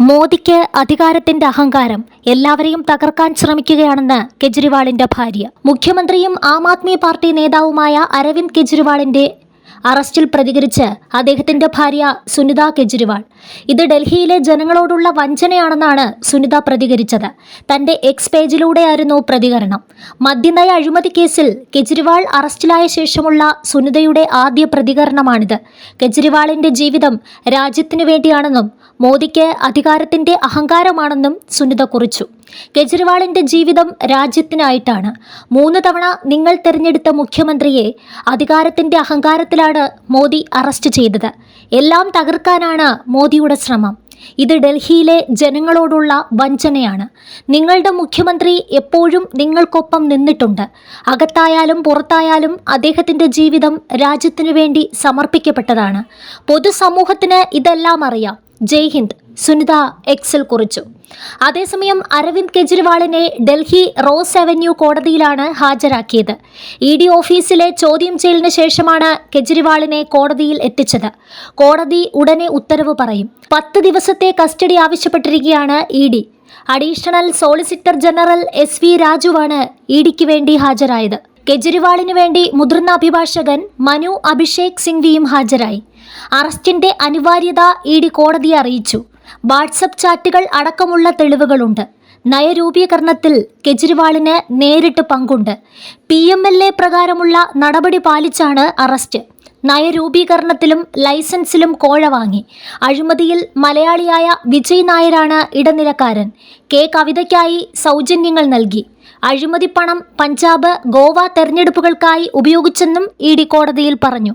മോദിക്ക് അധികാരത്തിന്റെ അഹങ്കാരം എല്ലാവരെയും തകർക്കാൻ ശ്രമിക്കുകയാണെന്ന് കെജ്രിവാളിന്റെ ഭാര്യ. മുഖ്യമന്ത്രിയും ആം ആദ്മി പാർട്ടി നേതാവുമായ അരവിന്ദ് കെജ്രിവാളിന്റെ അറസ്റ്റിൽ പ്രതികരിച്ച് അദ്ദേഹത്തിന്റെ ഭാര്യ സുനിത കെജ്രിവാൾ. ഇത് ഡൽഹിയിലെ ജനങ്ങളോടുള്ള വഞ്ചനയാണെന്നാണ് സുനിത പ്രതികരിച്ചത്. തന്റെ എക്സ് പേജിലൂടെയായിരുന്നു പ്രതികരണം. മദ്യനയ അഴിമതി കേസിൽ കെജ്രിവാൾ അറസ്റ്റിലായ ശേഷമുള്ള സുനിതയുടെ ആദ്യ പ്രതികരണമാണിത്. കെജ്രിവാളിന്റെ ജീവിതം രാജ്യത്തിനു വേണ്ടിയാണെന്നും മോദിക്ക് അധികാരത്തിന്റെ അഹങ്കാരമാണെന്നും സുനിത കുറിച്ചു. കെജ്രിവാളിന്റെ ജീവിതം രാജ്യത്തിനായിട്ടാണ്. മൂന്ന് തവണ നിങ്ങൾ തിരഞ്ഞെടുത്ത മുഖ്യമന്ത്രിയെ അധികാരത്തിന്റെ അഹങ്കാരത്തിലാണ് മോദി അറസ്റ്റ് ചെയ്തത്. എല്ലാം തകർക്കാനാണ് മോദിയുടെ ശ്രമം. ഇത് ഡൽഹിയിലെ ജനങ്ങളോടുള്ള വഞ്ചനയാണ്. നിങ്ങളുടെ മുഖ്യമന്ത്രി എപ്പോഴും നിങ്ങൾക്കൊപ്പം നിന്നിട്ടുണ്ട്. അകത്തായാലും പുറത്തായാലും അദ്ദേഹത്തിന്റെ ജീവിതം രാജ്യത്തിനു വേണ്ടി സമർപ്പിക്കപ്പെട്ടതാണ്. പൊതുസമൂഹത്തിന് ഇതെല്ലാം അറിയാം. ജയ് ഹിന്ദ്. സുനിത എക്സിൽ കുറിച്ചു. അതേസമയം അരവിന്ദ് കെജ്രിവാളിനെ ഡൽഹി റോസ് അവന്യൂ കോടതിയിലാണ് ഹാജരാക്കിയത്. ഇ ഡി ഓഫീസിലെ ചോദ്യം ചെയ്യലിന് ശേഷമാണ് കെജ്രിവാളിനെ കോടതിയിൽ എത്തിച്ചത്. കോടതി ഉടനെ ഉത്തരവ് പറയും. പത്ത് ദിവസത്തെ custody ആവശ്യപ്പെട്ടിരിക്കുകയാണ് E D. Additional solicitor general S V രാജുവാണ് E ഡിക്ക് വേണ്ടി ഹാജരായത്. കെജ്രിവാളിന് വേണ്ടി മുതിർന്ന അഭിഭാഷകൻ മനു അഭിഷേക് സിംഗ്വിയും ഹാജരായി. അറസ്റ്റിന്റെ അനിവാര്യത ഇ ഡി കോടതിയെ അറിയിച്ചു. വാട്സപ്പ് ചാറ്റുകൾ അടക്കമുള്ള തെളിവുകളുണ്ട്. നയരൂപീകരണത്തിൽ കെജ്രിവാളിന് നേരിട്ട് പങ്കുണ്ട്. പി എം എൽ എ പ്രകാരമുള്ള നടപടി പാലിച്ചാണ് അറസ്റ്റ്. നയരൂപീകരണത്തിലും ലൈസൻസിലും കോഴ വാങ്ങി. അഴിമതിയിൽ മലയാളിയായ വിജയ് നായരാണ് ഇടനിലക്കാരൻ. കെ. കവിതയ്ക്കായി സൗജന്യങ്ങൾ നൽകി. അഴിമതി പണം പഞ്ചാബ് ഗോവ തെരഞ്ഞെടുപ്പുകൾക്കായി ഉപയോഗിച്ചെന്നും ഇ ഡി കോടതിയിൽ പറഞ്ഞു.